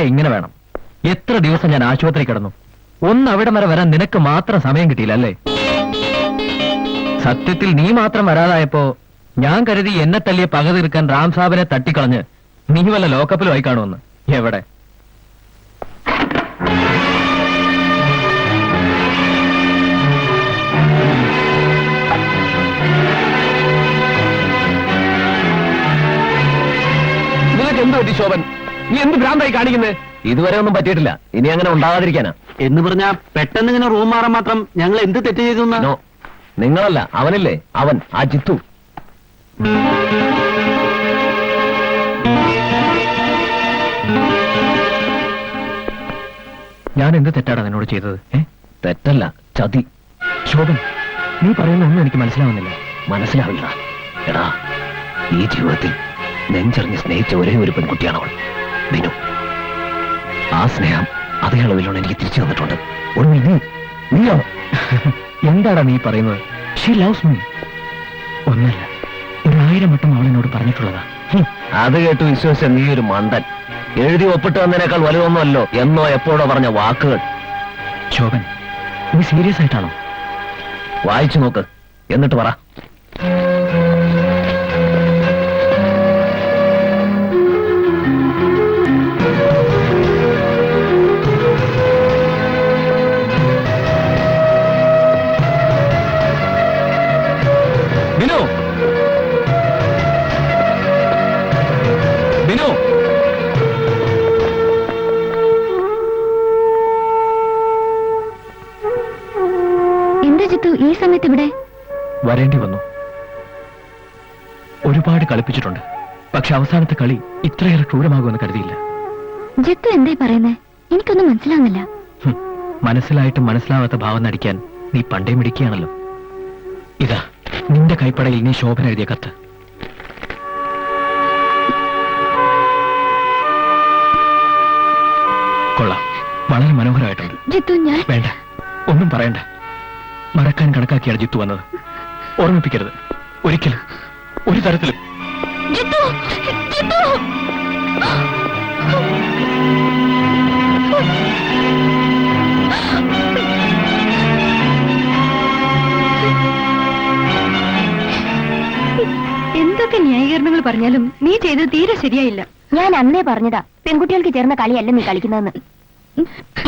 ചങ്ങാതികളായ ഇങ്ങനെ വേണം. എത്ര ദിവസം ഞാൻ ആശുപത്രി കിടന്നു? ഒന്ന് അവിടെ വരെ വരാൻ നിനക്ക് മാത്രം സമയം കിട്ടിയില്ല അല്ലേ? സത്യത്തിൽ നീ മാത്രം വരാതായപ്പോ ഞാൻ കരുതി എന്നെ തല്ലിയ പക തീർക്കാൻ റാം തട്ടിക്കളഞ്ഞ് നീ വല്ല ലോക്കപ്പിലും ആയി കാണുമെന്ന്. എവിടെ? എന്ത് പറ്റി ശോഭൻ? നീ എന്ത് ഭ്രാന്തായി കാണിക്കുന്നത് ഇതുവരെ ഒന്നും പറ്റിയിട്ടില്ല. ഇനി അങ്ങനെ ഉണ്ടാകാതിരിക്കാനാ. എന്ന് പറഞ്ഞാ പെട്ടെന്ന് ഇങ്ങനെ റൂം മാറാൻ മാത്രം ഞങ്ങൾ എന്ത് തെറ്റ് ചെയ്തു നോ നിങ്ങളല്ല അവനല്ലേ? അവൻ ആ ജിത്തു. ഞാൻ എന്ത് തെറ്റാടാ നിന്നോട് ചെയ്തത് ഏ? തെറ്റല്ല ചതി. ശോഭൻ നീ പറയുന്ന ഒന്നും എനിക്ക് മനസ്സിലാവുന്നില്ല. മനസ്സിലാവില്ല എടാ ഈ ജീവിതത്തിൽ നെഞ്ചറിഞ്ഞ് സ്നേഹിച്ച ഒരേ ഒരു പെൺകുട്ടിയാണ് അവൾ. ബിനു ആ സ്നേഹം അതേ അളവിലുള്ള എനിക്ക് തിരിച്ചു തന്നിട്ടുണ്ട്. ഒടുവിൽ നീ നീയോ? എന്താടാ നീ പറയുന്നത്? ഷീ ലവ്സ് മീ ഒന്നല്ല ഒരായിരം വട്ടം അവൾ എന്നോട് പറഞ്ഞിട്ടുള്ളതാ. അത് കേട്ട് വിശ്വസിച്ച നീ ഒരു മണ്ടൻ എഴുതി ഒപ്പിട്ട് വന്നതിനേക്കാൾ വലുതൊന്നുമല്ലോ എന്നോ എപ്പോഴോ പറഞ്ഞ വാക്കുകൾ. ശോഭൻ നീ സീരിയസ് ആയിട്ടാണോ? വായിച്ചു നോക്ക്. എന്നിട്ട് പറ. സമയത്ത് ഇവിടെ വരേണ്ടി വന്നു. ഒരുപാട് കളിപ്പിച്ചിട്ടുണ്ട്. പക്ഷെ അവസാനത്തെ കളി ഇത്രയേറെ ക്രൂരമാകുമെന്ന് കരുതിയില്ല. ജിത്തു എന്തായി പറയുന്നേ? എനിക്കൊന്നും മനസ്സിലാവുന്നില്ല. മനസ്സിലായിട്ട് മനസ്സിലാവാത്ത ഭാവം നടിക്കാൻ നീ പണ്ടേ മിടിക്കുകയാണല്ലോ ഇതാ നിന്റെ കൈപ്പടയിൽ നീ ശോഭന എഴുതിയ കത്ത്. കൊള്ളാം. വളരെ മനോഹരമായിട്ടുണ്ട്. ജിത്തു ഞാൻ വേണ്ട ഒന്നും പറയണ്ട. മറക്കാൻ കണക്കാക്കിയാണ് ജിത്തു വന്നത്. ഓർമ്മിപ്പിക്കരുത്. ഒരിക്കലും ഒരു തരത്തിലും. ജിത്തു! ജിത്തു! എന്തൊക്കെ ന്യായീകരണങ്ങൾ പറഞ്ഞാലും നീ ചെയ്തത് തീരെ ശരിയായില്ല. ഞാൻ അന്നേ പറഞ്ഞതാ. പെൺകുട്ടികൾക്ക് ചേർന്ന കളിയല്ല നീ കളിക്കുന്നതെന്ന്.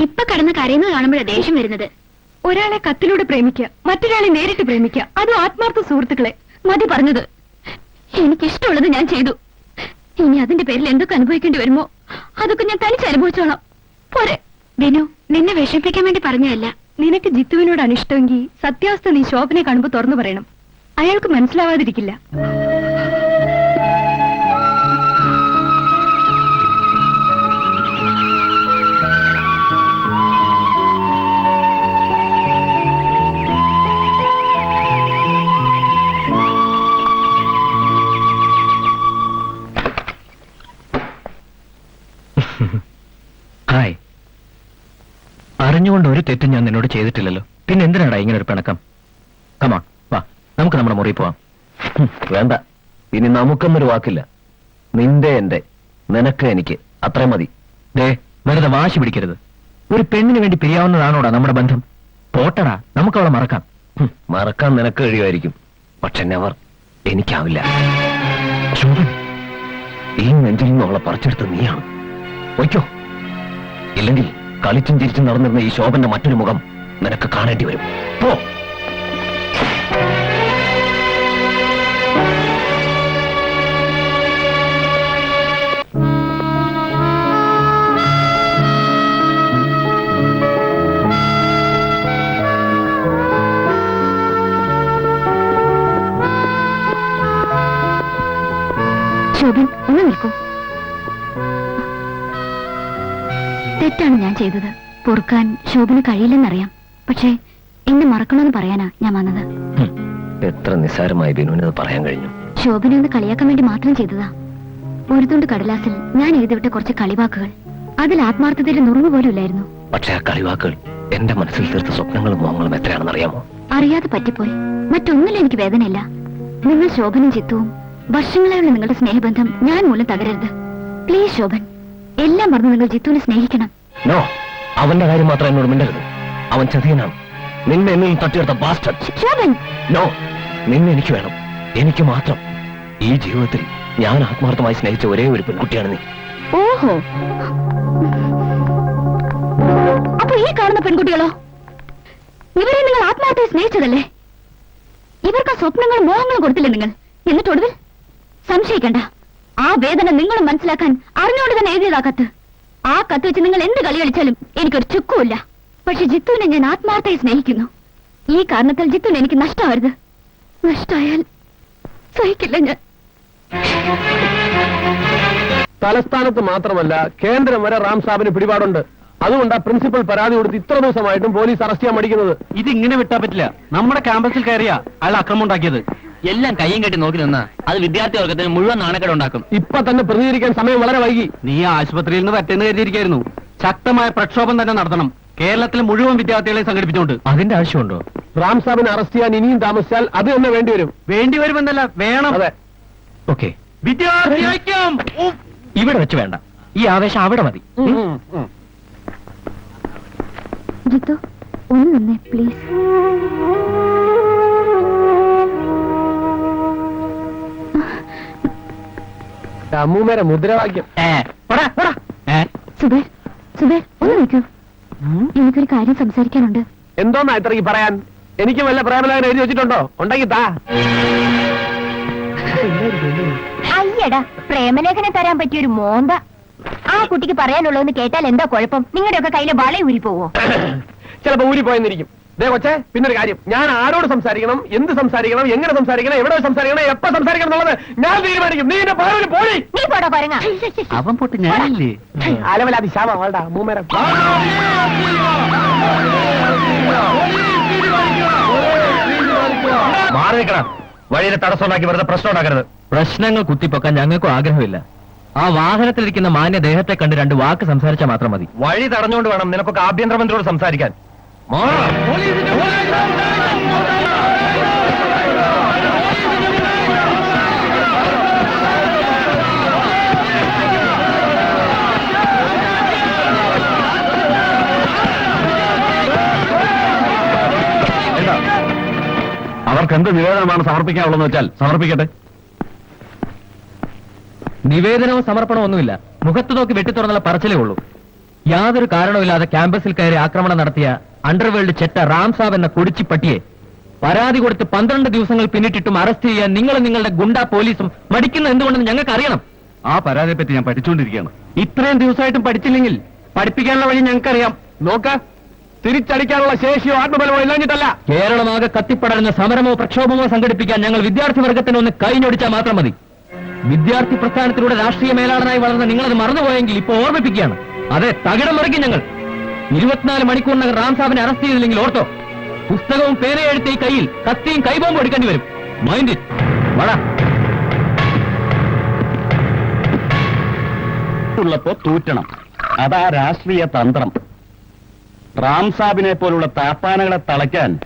ഇപ്പൊ കടന്ന് കരയുന്നത് കാണുമ്പോഴാണ് ദേഷ്യം വരുന്നത്. ഒരാളെ കത്തിലൂടെ പ്രേമിക്കുക മറ്റൊരാളെ നേരിട്ട് പ്രേമിക്കുക. അത് ആത്മാർത്ഥ സുഹൃത്തുക്കളെ. മതി പറഞ്ഞത്. എനിക്കിഷ്ടമുള്ളത് ഞാൻ ചെയ്തു. ഇനി അതിന്റെ പേരിൽ എന്തൊക്കെ അനുഭവിക്കേണ്ടി വരുമോ? അതൊക്കെ ഞാൻ തനിച്ച് അനുഭവിച്ചോളാം. പോരെ. ബിനു നിന്നെ വിഷമിപ്പിക്കാൻ വേണ്ടി പറഞ്ഞതല്ല. നിനക്ക് ജിത്തുവിനോട് അനിഷ്ടമെങ്കിൽ സത്യാവസ്ഥ നീ ശോഭനെ കാണുമ്പോ തുറന്നു പറയണം. അയാൾക്ക് മനസ്സിലാവാതിരിക്കില്ല. ഹായ്. അറിഞ്ഞുകൊണ്ട് ഒരു തെറ്റും ഞാൻ നിന്നോട് ചെയ്തിട്ടില്ലല്ലോ. പിന്നെ എന്തിനാടാ ഇങ്ങനെ ഒരു പിണക്കം? കമാ വാ. നമുക്ക് നമ്മുടെ മുറി പോവാം. വേണ്ട. ഇനി നമുക്കൊന്നൊരു വാക്കില്ല. നിന്റെ എന്റെ നിനക്ക് എനിക്ക്. അത്രയും മതി. ദേ വെറുതെ വാശി പിടിക്കരുത്. ഒരു പെണ്ണിന് വേണ്ടി പിരിയാവുന്നതാണോടാ നമ്മുടെ ബന്ധം? പോട്ടടാ നമുക്ക് അവളെ മറക്കാം. മറക്കാൻ നിനക്ക് കഴിയുമായിരിക്കും. പക്ഷെ നെവർ എനിക്കാവില്ല. ഈ നെഞ്ചിൽ നിന്ന് അവളെ പറിച്ചെടുത്ത നീയാണ്. വയ്ക്കോ. ഇല്ലെങ്കിൽ കളിച്ചും ചിരിച്ചും നടന്നിരുന്ന ഈ ശോഭന്റെ മറ്റൊരു മുഖം നിനക്ക് കാണേണ്ടി വരും. പോ. ശോഭൻ ഒന്ന് നിൽക്കൂ. തെറ്റാണ് ഞാൻ ചെയ്തത്. പൊറുക്കാൻ ശോഭന് കഴിയില്ലെന്നറിയാം. പക്ഷേ എന്നെ മറക്കണമെന്ന് പറയാനാ ഞാൻ വന്നത്. എത്ര നിസ്സാരമായി ബിനുവിനത് പറയാൻ കഴിഞ്ഞു. ശോഭനെ ഒന്ന് കളിയാക്കാൻ വേണ്ടി മാത്രം ചെയ്തതാ. ഒരു തുണ്ട് കടലാസിൽ ഞാൻ എഴുതിവിട്ട കുറച്ച് കളിവാക്കുകൾ. അതിൽ ആത്മാർത്ഥതയിൽ നുറുങ്ങു പോലും ഇല്ലായിരുന്നു. പക്ഷേ ആ കളിവാക്കുകൾ എന്റെ മനസ്സിൽ തീർത്ത സ്വപ്നങ്ങളും മോഹങ്ങളും എത്രയാണെന്ന് അറിയാമോ അറിയാതെ പറ്റിപ്പോയി. മറ്റൊന്നിലും എനിക്ക് വേദനയില്ല. നിങ്ങൾ ശോഭനും ചിത്തവും വർഷങ്ങളായുള്ള നിങ്ങളുടെ സ്നേഹബന്ധം ഞാൻ മൂലം തകരരുത്. പ്ലീസ് ശോഭൻ. എല്ലാം മറന്ന് നിങ്ങൾ ജിത്തുവിനെ സ്നേഹിക്കണം. നോ അവന്റെ കാര്യം മാത്രം എന്നോട് മിണ്ടരുത്. അവൻ ചതിയനാണ്. നിന്നെ എന്നിൽ തട്ടിയെടുത്ത ബാസ്റ്റഡ് ശോഭൻ! നോ നിന്നെ എനിക്ക് വേണം. എനിക്ക് മാത്രം. ഈ ജീവിതത്തിൽ ഞാൻ ആത്മാർത്ഥമായി സ്നേഹിച്ച ഒരേ ഒരു പെൺകുട്ടിയാണ് നീ. ഓഹോ. അപ്പൊ ഈ കാണുന്ന പെൺകുട്ടികളോ? ഇവരെ നിങ്ങൾ ആത്മാർത്ഥമായി സ്നേഹിച്ചതല്ലേ? ഇവർക്ക് സ്വപ്നങ്ങളും മോഹങ്ങളും കൊടുത്തില്ലേ നിങ്ങൾ? എന്നിട്ട് ഒടുവിൽ സംശയിക്കണ്ട. ആ വേദന നിങ്ങളും മനസ്സിലാക്കാൻ അറിഞ്ഞുകൊണ്ട് തന്നെ എഴുതിയതാ കത്ത്. ആ കത്ത് വെച്ച് നിങ്ങൾ എന്ത് കളി കളിച്ചാലും എനിക്കൊരു ചുക്കുമില്ല. പക്ഷെ ജിത്തുവിനെ ഞാൻ ആത്മാർത്ഥമായി സ്നേഹിക്കുന്നു. ഈ കാരണത്താൽ ജിത്തുവിന് എനിക്ക് നഷ്ടമാവരുത്. നഷ്ടമായാൽ സഹിക്കില്ല ഞാൻ. തലസ്ഥാനത്ത് മാത്രമല്ല കേന്ദ്രം വരെ റാം സാബിന് പിടിപാടുണ്ട്. അതുകൊണ്ടാ പ്രിൻസിപ്പൽ പരാതി കൊടുത്ത് ഇത്ര ദിവസമായിട്ടും പോലീസ് അറസ്റ്റ് ചെയ്യാൻ മടിക്കുന്നത്. ഇത് ഇങ്ങനെ വിട്ടാ പറ്റില്ല. നമ്മുടെ ക്യാമ്പസിൽ കയറിയ അയാൾ അക്രമം ഉണ്ടാക്കിയത്. എല്ലാം കയ്യും കെട്ടി നോക്കി നിന്നാ അത് വിദ്യാർത്ഥി വർഗത്തിന് മുഴുവൻ നാണക്കേട് ഉണ്ടാക്കും. ഇപ്പൊ തന്നെ പ്രതികരിക്കാൻ സമയം വളരെ വൈകി. നീ ആശുപത്രിയിൽ നിന്ന് പറ്റുന്ന കരുതിയിരിക്കായിരുന്നു. ശക്തമായ പ്രക്ഷോഭം തന്നെ നടത്തണം. കേരളത്തിലെ മുഴുവൻ വിദ്യാർത്ഥികളെ സംഘടിപ്പിച്ചുകൊണ്ട് അതിന്റെ ആവശ്യമുണ്ടോ? റാം സാബിനെ അറസ്റ്റ് ചെയ്യാൻ ഇനിയും താമസിച്ചാൽ അത് തന്നെ വേണ്ടിവരും. വേണ്ടി വരുമെന്നല്ല വേണം. അതെ. ഓക്കെ. വിദ്യാർത്ഥി ഐക്യം! ഉഫ്. ഇവിടെ വെച്ച് വേണ്ട. ഈ ആവേശം അവിടെ മതി. ജിത്തു ഒന്ന് നിന്നേ പ്ലീസ് അമ്മൂമ്മേരെ മുദ്രാവാക്യം. സുബേർ സുബേർ ഒന്ന് നിൽക്കൂ എനിക്കൊരു കാര്യം സംസാരിക്കാനുണ്ട്. എന്തോന്നാ ഇത്രയ്ക്ക് പറയാൻ? എനിക്ക് വല്ല പ്രേമലേഖനം എഴുതി വെച്ചിട്ടുണ്ടോ? ഉണ്ടെങ്കിൽ താ. അയ്യടാ പ്രേമലേഖനം തരാൻ പറ്റിയൊരു മോന്ത. ആ കുട്ടിക്ക് പറയാനുള്ളതെന്ന് കേട്ടാൽ എന്താ കുഴപ്പം? നിങ്ങളുടെയൊക്കെ കയ്യിലെ വള ഊരി പോവോ ചിലപ്പോ ഊരി പോയെന്നിരിക്കും ദേ കൊച്ചേ പിന്നൊരു കാര്യം. ഞാൻ ആരോട് സംസാരിക്കണം എന്ത് സംസാരിക്കണം എങ്ങനെ സംസാരിക്കണം എവിടെ സംസാരിക്കണം എപ്പോ സംസാരിക്കണം എന്നുള്ളത് ഞാൻ തീരുമാനിക്കും. നീ എന്റെ പാലിൽ പോയി. നീ പോടാ പറഞ്ഞ അവൻ പൊട്ട് ഞാനില്ലേ? അലവലാതി ശാമ വേണ്ട മൂമേരം മാറി നിൽക്കണം വഴിയിൽ തടസ്സമുണ്ടാക്കി വെറുതെ പ്രശ്നം ഉണ്ടാക്കരുത്. പ്രശ്നങ്ങൾ കുത്തിപ്പൊക്കാൻ ഞങ്ങൾക്കും ആഗ്രഹമില്ല. ആ വാഹനത്തിലിരിക്കുന്ന മാന്യ ദേഹത്തെ കണ്ട് രണ്ട് വാക്ക് സംസാരിച്ചാൽ മാത്രം മതി. വഴി തടഞ്ഞുകൊണ്ട് വേണം നിനക്കൊക്കെ ആഭ്യന്തരമന്ത്രിയോട് സംസാരിക്കാൻ. അവർക്ക് എന്ത് നിവേദനമാണ് സമർപ്പിക്കാനുള്ളതെന്ന് വെച്ചാൽ സമർപ്പിക്കട്ടെ. നിവേദനവും സമർപ്പണവും ഒന്നുമില്ല. മുഖത്ത് നോക്കി വെട്ടിത്തുറന്നുള്ള പറച്ചിലേ ഉള്ളൂ. യാതൊരു കാരണവുമില്ലാതെ ക്യാമ്പസിൽ കയറി ആക്രമണം നടത്തിയ അണ്ടർവേൾഡ് ചെറ്റ റാംസാവ് എന്ന കുടിച്ചി പട്ടിയെ പരാതി കൊടുത്ത് പന്ത്രണ്ട് ദിവസങ്ങൾ പിന്നിട്ടിട്ടും അറസ്റ്റ് ചെയ്യാൻ നിങ്ങളും നിങ്ങളുടെ ഗുണ്ട പോലീസും മടിക്കുന്ന എന്തുകൊണ്ടെന്ന് ഞങ്ങൾക്ക് അറിയണം ആ പരാതിയെ പറ്റി ഞാൻ പഠിച്ചുകൊണ്ടിരിക്കുകയാണ്. ഇത്രയും ദിവസമായിട്ടും പഠിച്ചില്ലെങ്കിൽ പഠിപ്പിക്കാനുള്ള വഴി ഞങ്ങൾക്കറിയാം. നോക്ക. തിരിച്ചടിക്കാനുള്ള ശേഷിയോ ആത്മബലമോ ഇല്ലാഞ്ഞിട്ടല്ല. കേരളമാകെ കത്തിപ്പടരുന്ന സമരമോ പ്രക്ഷോഭമോ സംഘടിപ്പിക്കാൻ ഞങ്ങൾ വിദ്യാർത്ഥി വർഗത്തിന് ഒന്ന് കഴിഞ്ഞൊടിച്ചാൽ മാത്രം മതി. വിദ്യാർത്ഥി പ്രസ്ഥാനത്തിലൂടെ രാഷ്ട്രീയ മേലാളനായി വളർന്ന നിങ്ങളത് മറന്നുപോയെങ്കിൽ ഇപ്പൊ ഓർമ്മിപ്പിക്കുകയാണ്. അതെ തകിടം മറിക്കും ഞങ്ങൾ. ഇരുപത്തിനാല് മണിക്കൂറിനകം റാം സാബിനെ അറസ്റ്റ് ചെയ്തില്ലെങ്കിൽ ഓർത്തോ? പുസ്തകവും പേനയെഴുത്ത ഈ കയ്യിൽ കത്തിയും കൈബോംബും എടുക്കേണ്ടി വരും. മൈൻഡ് ഇറ്റ് ഉള്ളപ്പോ തൂറ്റണം. അതാ രാഷ്ട്രീയ തന്ത്രം. റാം സാബിനെ പോലുള്ള താപ്പാനകളെ തളയ്ക്കാൻ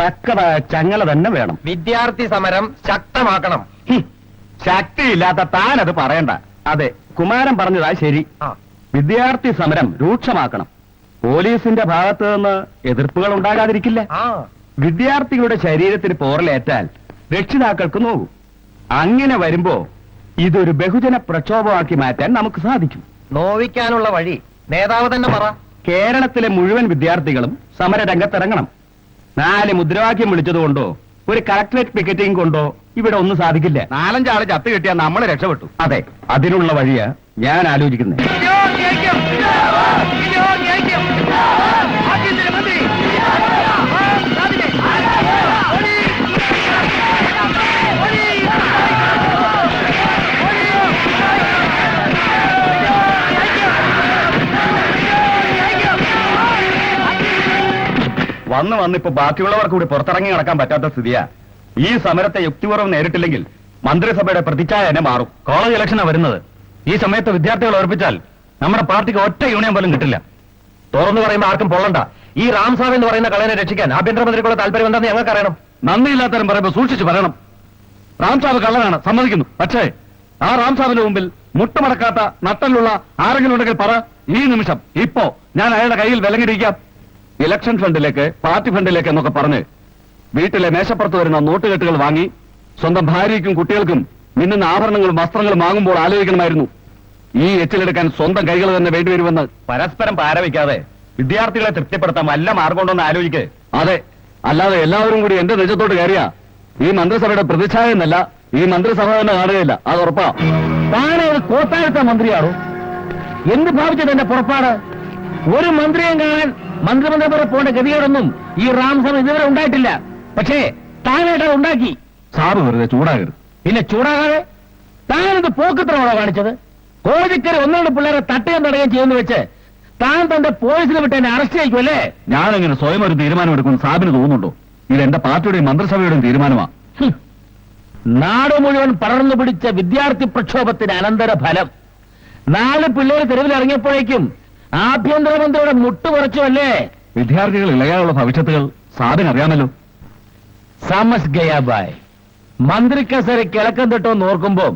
തക്കതായ ചങ്ങല തന്നെ വേണം. വിദ്യാർത്ഥി സമരം ശക്തമാക്കണം. ശക്തിയില്ലാത്ത താൻ അത് പറയണ്ട. അതെ കുമാരൻ പറഞ്ഞതാ ശരി. വിദ്യാർത്ഥി സമരം രൂക്ഷമാക്കണം. പോലീസിന്റെ ഭാഗത്ത് നിന്ന് എതിർപ്പുകൾ ഉണ്ടാകാതിരിക്കില്ല. വിദ്യാർത്ഥികളുടെ ശരീരത്തിന് പോറലേറ്റാൽ രക്ഷിതാക്കൾക്ക് നോക്കും അങ്ങനെ വരുമ്പോ ഇതൊരു ബഹുജന പ്രക്ഷോഭമാക്കി മാറ്റാൻ നമുക്ക് സാധിക്കും. നോവിക്കാനുള്ള വഴി. നേതാവ് തന്നെ പറ. കേരളത്തിലെ മുഴുവൻ വിദ്യാർത്ഥികളും സമരരംഗത്തിറങ്ങണം. നാല് മുദ്രാവാക്യം വിളിച്ചതുകൊണ്ടോ ഒരു കളക്ടറേറ്റ് പിക്കറ്റിംഗ് കൊണ്ടോ ഇവിടെ ഒന്നും സാധിക്കില്ല. നാലഞ്ചാൾ ചത്ത് കിട്ടിയാൽ നമ്മൾ രക്ഷപ്പെട്ടു. അതെ അതിനുള്ള വഴിയാ ഞാൻ ആലോചിക്കുന്നത്. വന്ന് വന്ന് ഇപ്പൊ ബാക്കിയുള്ളവർക്ക് കൂടി പുറത്തിറങ്ങി നടക്കാൻ പറ്റാത്ത സ്ഥിതിയാ. ഈ സമരത്തെ യുക്തിപൂർവം നേരിട്ടില്ലെങ്കിൽ മന്ത്രിസഭയുടെ പ്രതിച്ഛായ തന്നെ മാറും. കോളേജ് ഇലക്ഷനാണ് വരുന്നത്. ഈ സമയത്ത് വിദ്യാർത്ഥികൾ ഓർപ്പിച്ചാൽ നമ്മുടെ പാർട്ടിക്ക് ഒറ്റ യൂണിയൻ പോലും കിട്ടില്ല. തുറന്നു പറയുമ്പോൾ ആർക്കും പൊള്ളണ്ട. ഈ റാംസാബ് എന്ന് പറയുന്ന കളനെ രക്ഷിക്കാൻ ആഭ്യന്തരമന്ത്രിക്കുള്ള താല്പര്യം എന്താണെന്ന് ഞങ്ങൾക്ക് അറിയണം നന്ദിയില്ലാത്തവരും പറയുമ്പോൾ സൂക്ഷിച്ചു പറയണം റാംസാബ് കള്ളനാണ് സമ്മതിക്കുന്നു. പക്ഷേ ആ റാംസാബിന്റെ മുമ്പിൽ മുട്ടുമടക്കാത്ത നട്ടലുള്ള ആരെങ്കിലും ഉണ്ടെങ്കിൽ പറ ഈ നിമിഷം ഇപ്പോ ഞാൻ അയാളുടെ കയ്യിൽ വിലങ്ങിരിക്കാം. ഇലക്ഷൻ ഫണ്ടിലേക്ക് പാർട്ടി ഫണ്ടിലേക്ക് എന്നൊക്കെ പറഞ്ഞ് വീട്ടിലെ മേശപ്പുറത്ത് വരുന്ന നോട്ടുകെട്ടുകൾ വാങ്ങി സ്വന്തം ഭാര്യയ്ക്കും കുട്ടികൾക്കും മിന്നുന്ന ആഭരണങ്ങളും വസ്ത്രങ്ങളും വാങ്ങുമ്പോൾ ആലോചിക്കണമായിരുന്നു. ഈ എച്ചിലെടുക്കാൻ സ്വന്തം കൈകൾ തന്നെ വേണ്ടിവരുമെന്ന് പരസ്പരം പാരവയ്ക്കാതെ വിദ്യാർത്ഥികളെ തൃപ്തിപ്പെടുത്താൻ വല്ല മാർഗമുണ്ടോന്ന് ആലോചിക്ക്. അതെ. അല്ലാതെ എല്ലാവരും കൂടി എന്റെ നെഞ്ചത്തോട്ട് കയറിയ. ഈ മന്ത്രിസഭയുടെ പ്രതിച്ഛായ എന്നല്ല ഈ മന്ത്രിസഭ തന്നെ കാണുകയില്ല. അത് ഉറപ്പാ താനെ ഒരു കോട്ടാഴ്ച മന്ത്രിയാണോ? എന്ത് ഭാവിച്ചത് എന്റെ പുറപ്പാട്? ഒരു മന്ത്രിയും കാണാൻ മന്ത്രിമന്ത്രിമാരെ പോകേണ്ട ഗതികേടൊന്നും ഈ റാംസഭ ഇതുവരെ ഉണ്ടായിട്ടില്ല. പക്ഷേ താനായിട്ട് ഉണ്ടാക്കി. സാറ് വെറുതെ ചൂടാകരുത്. പിന്നെ ചൂടാകാതെ താനെന്ത് പോക്കത്രമാണോ കാണിച്ചത്? കോഴിക്കര ഒന്നുകൊണ്ട് പിള്ളേരെ തട്ടുകയും തടയുകയും ചെയ്യുന്നു വെച്ച് താൻ തന്റെ പോലീസിനെ വിട്ട് എന്നെ അറസ്റ്റ് ചെയ്യിക്കും അല്ലേ ഞാനിങ്ങനെ സ്വയം ഒരു തീരുമാനം എടുക്കും സാബിന് തോന്നുന്നുണ്ടോ? ഇത് എന്റെ പാർട്ടിയുടെയും മന്ത്രിസഭയുടെയും തീരുമാനമാ. ഹും. നാട് മുഴുവൻ പടർന്നു പിടിച്ച വിദ്യാർത്ഥി പ്രക്ഷോഭത്തിന് അനന്തര ഫലം. നാല് പിള്ളേർ തെരുവിലിറങ്ങിയപ്പോഴേക്കും ആഭ്യന്തരമന്ത്രിയുടെ മുട്ടുപറച്ചുവല്ലേ വിദ്യാർത്ഥികൾ ഇളയാനുള്ള ഭവിഷ്യത്തുകൾ സാബിന് അറിയാമല്ലോ. സമസ് ഗയാബായ് മന്ത്രി കസേര കിളക്കം തൊട്ടോ ഓർക്കുമ്പോ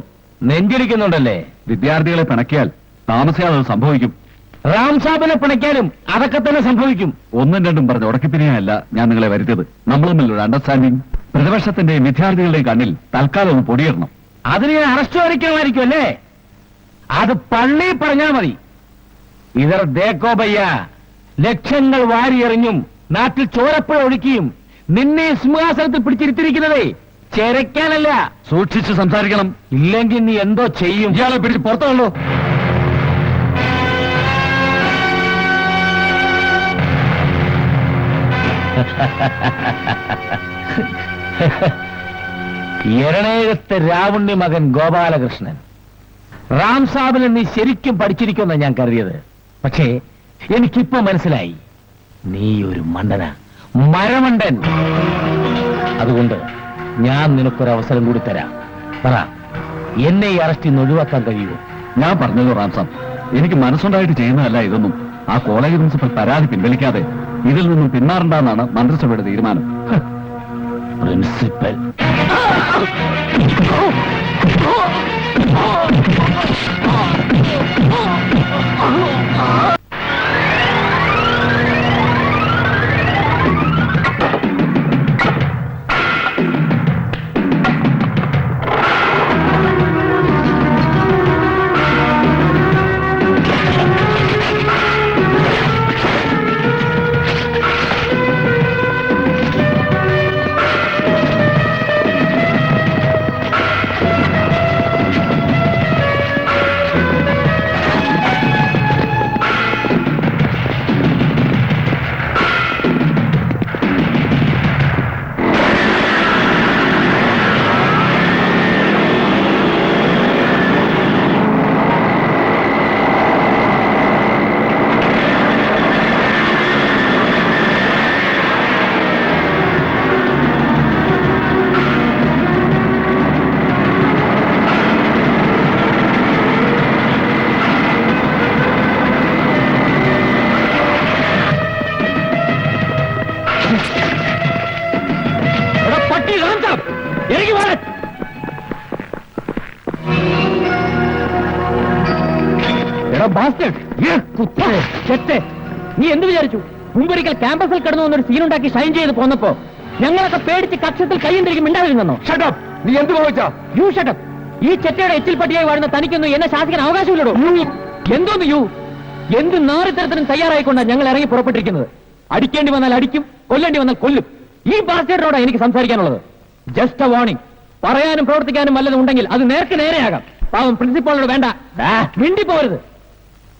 നെഞ്ചിരിക്കുന്നുണ്ടല്ലേ വിദ്യാർത്ഥികളെ പിണക്കിയാൽ താമസിയാതെ അത് സംഭവിക്കും. റാം സാബിനെ പിണയ്ക്കാനും അതൊക്കെ തന്നെ സംഭവിക്കും. ഒന്നും രണ്ടും പറഞ്ഞ് ഉടക്കിപ്പിരിയാനല്ല ഞാൻ നിങ്ങളെ വരുത്തിയത്. നമ്മൾ തമ്മിലൊരു അണ്ടർസ്റ്റാൻഡിംഗ് പ്രതിപക്ഷത്തിന്റെയും വിദ്യാർത്ഥികളുടെയും കണ്ണിൽ തൽക്കാലം ഒന്ന് പൊടിയിടണം. അതിന് ഞാൻ അറസ്റ്റ് വരയ്ക്കണമായിരിക്കും അല്ലേ? അത് പള്ളി പറഞ്ഞാൽ മതി. ഇതർ ദേക്കോ ബയ്യ. ലക്ഷങ്ങൾ വാരിയെറിഞ്ഞും നാട്ടിൽ ചോരപ്പുഴ ഒഴുക്കിയും നിന്നെ സിംഹാസനത്തിൽ പിടിച്ചിരുത്തിരിക്കുന്നതേ ചെരയ്ക്കാനല്ല. സൂക്ഷിച്ച് സംസാരിക്കണം. ഇല്ലെങ്കിൽ നീ എന്തോ ചെയ്യും. ഇയാളെ പിടിച്ച് പുറത്തുള്ളൂ എരണേകത്തെ രാവുണ്ണി മകൻ ഗോപാലകൃഷ്ണൻ. റാം സാബിനെ നീ ശരിക്കും പഠിച്ചിരിക്കുമെന്ന് ഞാൻ കരുതിയത്. പക്ഷേ എനിക്കിപ്പോ മനസ്സിലായി. നീ ഒരു മണ്ടന. മരമണ്ടൻ. അതുകൊണ്ട് ഞാൻ നിനക്കൊരു അവസരം കൂടി തരാം. പറ എന്നെ ഈ അറസ്റ്റിൽ നിന്ന് ഒഴിവാക്കാൻ കഴിയുമോ? ഞാൻ പറഞ്ഞത് റാംസാം എനിക്ക് മനസ്സുണ്ടായിട്ട് ചെയ്യുന്നതല്ല ഇതൊന്നും. ആ കോളേജ് പ്രിൻസിപ്പൽ പരാതി പിൻവലിക്കാതെ ഇതിൽ നിന്നും പിന്മാറണ്ടെന്നാണ് മന്ത്രിസഭയുടെ തീരുമാനം. പ്രിൻസിപ്പൽ. എടാ നീ എന്ത് വിചാരിച്ചു? മുമ്പൊരിക്കൽ ക്യാമ്പസിൽ കിടന്നു വന്നൊരു സീൻ ഉണ്ടാക്കി ഷൈൻ ചെയ്ത് പോന്നപ്പോ ഞങ്ങളൊക്കെ പേടിച്ച് കക്ഷത്തിൽ കയ്യും മിണ്ടാതിരുന്നോ ഷട്ടപ്പ് നീ എന്ത് ചോദിച്ചാ? യു ഷട്ടപ്പ് ഈ ചെറ്റയുടെ എച്ചിൽ പട്ടിയായി വാഴുന്ന തനിക്കൊന്നും എന്നെ ശാസിക്കാൻ അവകാശമില്ലടോ. എന്തോന്ന് യു എന്ത് നാറിത്തരത്തിനും തയ്യാറായിക്കൊണ്ടാണ് ഞങ്ങൾ ഇറങ്ങി പുറപ്പെട്ടിരിക്കുന്നത്? അടിക്കേണ്ടി വന്നാൽ അടിക്കും കൊല്ലേണ്ടി വന്നാൽ കൊല്ലും. ഈ ബാസ്റ്റേഡിനോടാണ് എനിക്ക് സംസാരിക്കാനുള്ളത്. ജസ്റ്റ് എ വാർണിംഗ് പറയാനും പ്രവർത്തിക്കാനും വല്ലതും ഉണ്ടെങ്കിൽ അത് നേർക്ക് നേരെയാകാം. പാവം പ്രിൻസിപ്പാളിനോട് വേണ്ട. മിണ്ടി മിണ്ടിപ്പോരുത്.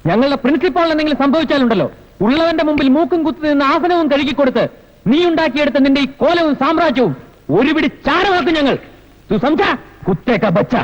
ഞങ്ങളുടെ പ്രിൻസിപ്പാളിന് എന്തെങ്കിലും സംഭവിച്ചാലുണ്ടല്ലോ. ഉള്ളവന്റെ മുമ്പിൽ മൂക്കും കുത്തി നിന്ന് ആസനവും കഴുകിക്കൊടുത്ത് നീ ഉണ്ടാക്കിയെടുത്ത നിന്റെ ഈ കോലവും സാമ്രാജ്യവും ഒരുപിടി ചാരമാക്കും ഞങ്ങൾ. തു സംഖ്യ കുത്തേക്ക ബച്ച.